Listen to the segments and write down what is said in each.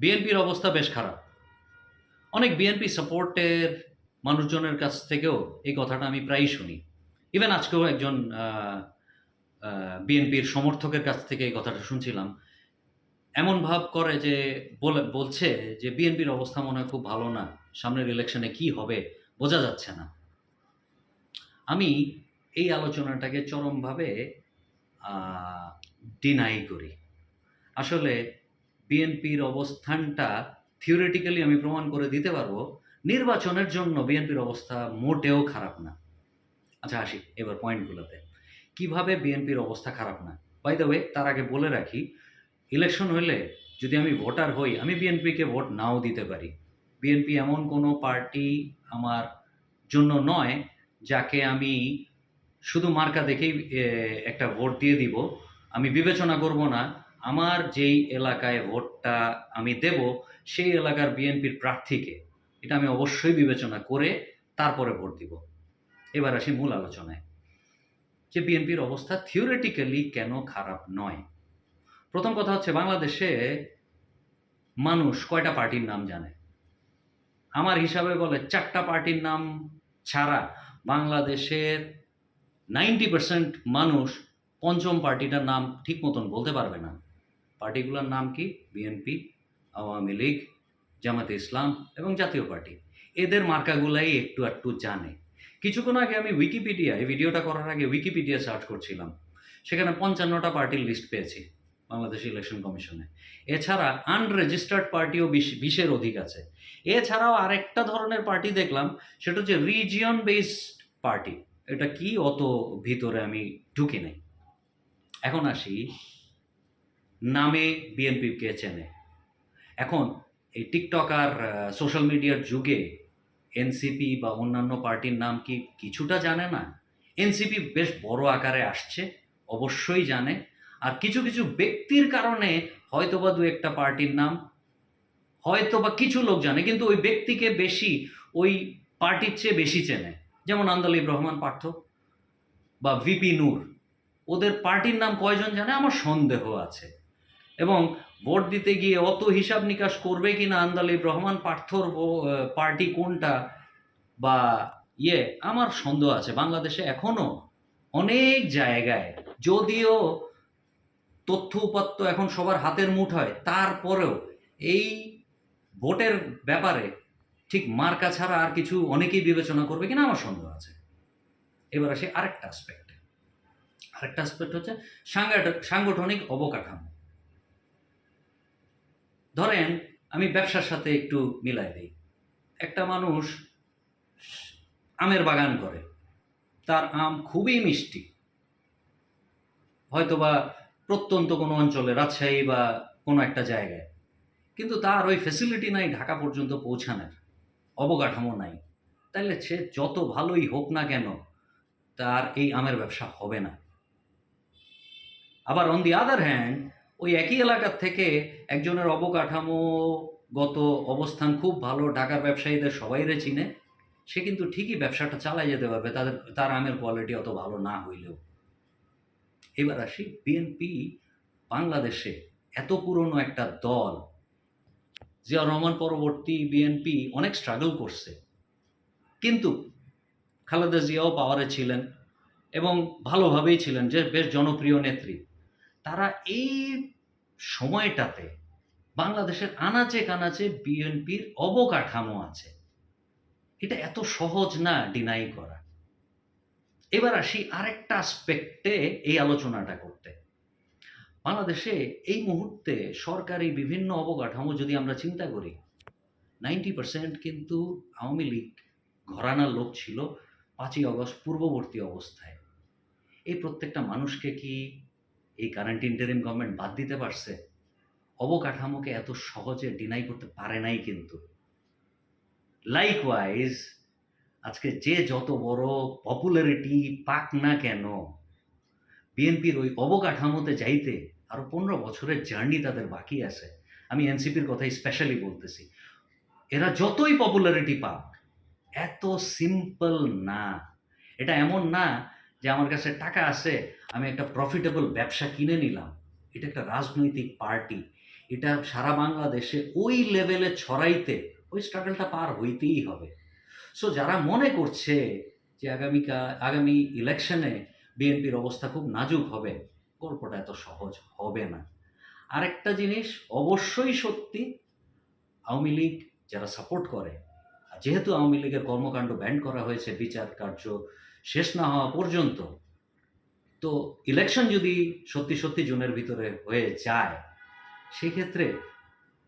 বিএনপির অবস্থা বেশ খারাপ। অনেক বিএনপি সাপোর্টের মানুষজনের কাছ থেকেও এই কথাটা আমি প্রায়ই শুনি। ইভেন আজকেও একজন বিএনপির সমর্থকের কাছ থেকে এই কথাটা শুনছিলাম। এমন ভাব করে যে বলে, বলছে যে বিএনপির অবস্থা মনে হয় খুব ভালো না, সামনের ইলেকশনে কি হবে, বোঝা যাচ্ছে না। আমি এই আলোচনাটাকে চরমভাবে ডিনাই করি। আসলে বিএনপির অবস্থানটা থিওরিটিক্যালি আমি প্রমাণ করে দিতে পারব। নির্বাচনের জন্য বিএনপির অবস্থা মোটেও খারাপ না। আচ্ছা আসি এবার পয়েন্টগুলোতে কীভাবে বিএনপির অবস্থা খারাপ না? বাই দ্য ওয়ে তার আগে বলে রাখি ইলেকশন হলে যদি আমি ভোটার হই, আমি বিএনপিকে ভোট নাও দিতে পারি। বিএনপি এমন কোনো পার্টি আমার জন্য নয়, যাকে আমি শুধু মার্কা দেখেই একটা ভোট দিয়ে দিব। আমি বিবেচনা করব না আমার যেই এলাকায় ভোটটা আমি দেব, সেই এলাকার বিএনপির প্রার্থীকে এটা আমি অবশ্যই বিবেচনা করে তারপরে ভোট দিব। এবার আসি মূল আলোচনায়। যে বিএনপির অবস্থা থিওরিটিক্যালি কেন খারাপ নয়? প্রথম কথা হচ্ছে বাংলাদেশে মানুষ কয়টা পার্টির নাম জানে? আমার হিসাবে বলে চারটা পার্টির নাম ছাড়া বাংলাদেশের নাইনটি পার্সেন্ট মানুষ পঞ্চম পার্টিটার নাম ঠিক মতন বলতে পারবে না। পার্টিগুলোর নাম কি? বিএনপি, আওয়ামী লীগ, জামাতে ইসলাম এবং জাতীয় পার্টি। এদের মার্কাগুলাই একটু একটু জানে। কিছুক্ষণ আগে আমি উইকিপিডিয়া এই ভিডিওটা করার আগে উইকিপিডিয়া সার্চ করছিলাম। সেখানে পঞ্চান্নটা পার্টির লিস্ট পেয়েছি বাংলাদেশ ইলেকশন কমিশনে এছাড়া আনরেজিস্টার্ড পার্টিও বিশ, বিশের অধিক আছে। এছাড়াও আরেকটা ধরনের পার্টি দেখলাম, সেটা হচ্ছে রিজিয়ন বেসড পার্টি এটা কি অত ভিতরে আমি ঢুকি নাই। এখন আসি নামে বিএনপিকে চেনে? এখন এই টিকটক আর সোশ্যাল মিডিয়ার যুগে এনসিপি বা অন্যান্য পার্টির নাম কি কিছুটা জানে না? এনসিপি বেশ বড় আকারে আসছে, অবশ্যই জানে। আর কিছু কিছু ব্যক্তির কারণে হয়তোবা দু একটা পার্টির নাম হয়তো বা কিছু লোক জানে, কিন্তু ওই ব্যক্তিকে বেশি, ওই পার্টির চেয়ে বেশি চেনে। যেমন আন্দালিব রহমান পার্থ বা ভিপি নূর। ওদের পার্টির নাম কয়জন জানে? আমার সন্দেহ আছে। এবং ভোট দিতে গিয়ে অত হিসাব নিকাশ করবে কি না আন্দালিব রহমান পার্থর পার্টি কোনটা বা ইয়ে আমার সন্দেহ আছে। বাংলাদেশে এখনও অনেক জায়গায়, যদিও তথ্য উপাত্ত এখন সবার হাতের মুঠোয় তারপরেও এই ভোটের ব্যাপারে ঠিক মার্কা ছাড়া আর কিছু অনেকেই বিবেচনা করবে কিনা আমার সন্দেহ আছে। এবার আসে আরেকটা অ্যাসপেক্ট আরেকটা অ্যাসপেক্ট হচ্ছে সাংগঠনিক অবকাঠামো। ধরেন, আমি ব্যবসার সাথে একটু মিলাই দিই। একটা মানুষ আমের বাগান করে। তার আম খুবই মিষ্টি। হয়তোবা প্রত্যন্ত কোনো অঞ্চলে, রাজশাহী বা কোনো একটা জায়গায়। কিন্তু তার ওই ফেসিলিটি নাই, ঢাকা পর্যন্ত পৌঁছানোর। অবকাঠামো নাই। তাহলে সে যত ভালোই হোক না কেন, তার এই আমের ব্যবসা হবে না। আবার অন দি আদার হ্যান্ড ওই একই এলাকার থেকে একজনের অবকাঠামোগত অবস্থান খুব ভালো, ঢাকার ব্যবসায়ীদের সবাইরে চিনে। সে কিন্তু ঠিকই ব্যবসাটা চালাই যেতে পারবে, তাদের, তার আমের কোয়ালিটি অত ভালো না হইলেও। এবার আসি বিএনপি বাংলাদেশে, এত পুরনো একটা দল জিয়া রহমান পরবর্তী বিএনপি অনেক স্ট্রাগল করছে। কিন্তু খালেদা জিয়াও পাওয়ারে ছিলেন এবং ভালোভাবেই ছিলেন, যে বেশ জনপ্রিয় নেত্রী। তারা এই সময়টাতে বাংলাদেশের আনাচে কানাচে বিএনপির অবকাঠামো আছে। এটা এত সহজ না ডিনাই করা। এবার আসি আরেকটা আসপেক্টে এই আলোচনাটা করতে। বাংলাদেশে এই মুহূর্তে সরকারি বিভিন্ন অবকাঠামো যদি আমরা চিন্তা করি নাইনটি পার্সেন্ট কিন্তু আওয়ামী লীগ ঘরানার লোক ছিল পাঁচই অগস্ট পূর্ববর্তী অবস্থায়। এই প্রত্যেকটা মানুষকে কি এই কারেন্ট ইন্টারিম গভর্নমেন্ট বাদ দিতে পারছে, অবকাঠামোকে এত সহজে ডিনাই করতে পারে নাই কিন্তু। লাইকওয়াইজ আজকে যে যত বড় পপুলারিটি পাক না কেন বিএনপির ওই অবকাঠামোতে যাইতে আরও পনেরো বছরের জার্নি তাদের বাকি আছে। আমি এনসিপির কথাই স্পেশালি বলতেছি। এরা যতই পপুলারিটি পাক, এত সিম্পল না। এটা এমন না যে আমার কাছে টাকা আছে, আমি একটা প্রফিটেবল ব্যবসা কিনে নিলাম। এটা একটা রাজনৈতিক পার্টি এটা সারা বাংলাদেশে ওই লেভেলে ছড়াইতে ওই স্ট্রাগলটা পার হইতেই হবে। সো যারা মনে করছে যে আগামীকা, আগামী ইলেকশনে বিএনপির অবস্থা খুব নাজুক হবে, গল্পটা এত সহজ হবে না। আরেকটা জিনিস, অবশ্যই সত্যি, আওয়ামী লীগ যারা সাপোর্ট করে যেহেতু আওয়ামী লীগের কর্মকাণ্ড ব্যান্ড করা হয়েছে, বিচার কার্য শেষ না হওয়া পর্যন্ত, তো ইলেকশন যদি সত্যি সত্যি জুনের ভিতরে হয়ে যায়, সেক্ষেত্রে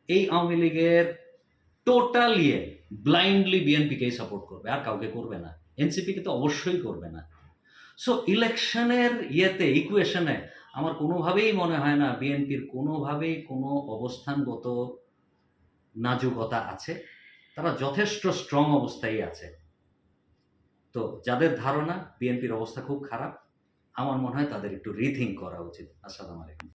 এই আওয়ামী লীগের টোটালি ব্লাইন্ডলি বিএনপিকেই সাপোর্ট করবে? আর কাউকে করবে না। এনসিপিকে তো অবশ্যই করবে না। সো ইলেকশনের ইয়েতে ইকুয়েশনে আমার কোনোভাবেই মনে হয় না বিএনপির কোনোভাবেই কোনো অবস্থানগত নাজুকতা আছে। তারা যথেষ্ট স্ট্রং অবস্থায় আছে। তো যাদের ধারণা বিএনপির অবস্থা খুব খারাপ, আমার মনে হয় তাদের একটু রিথিং করা উচিত। আসসালামু আলাইকুম।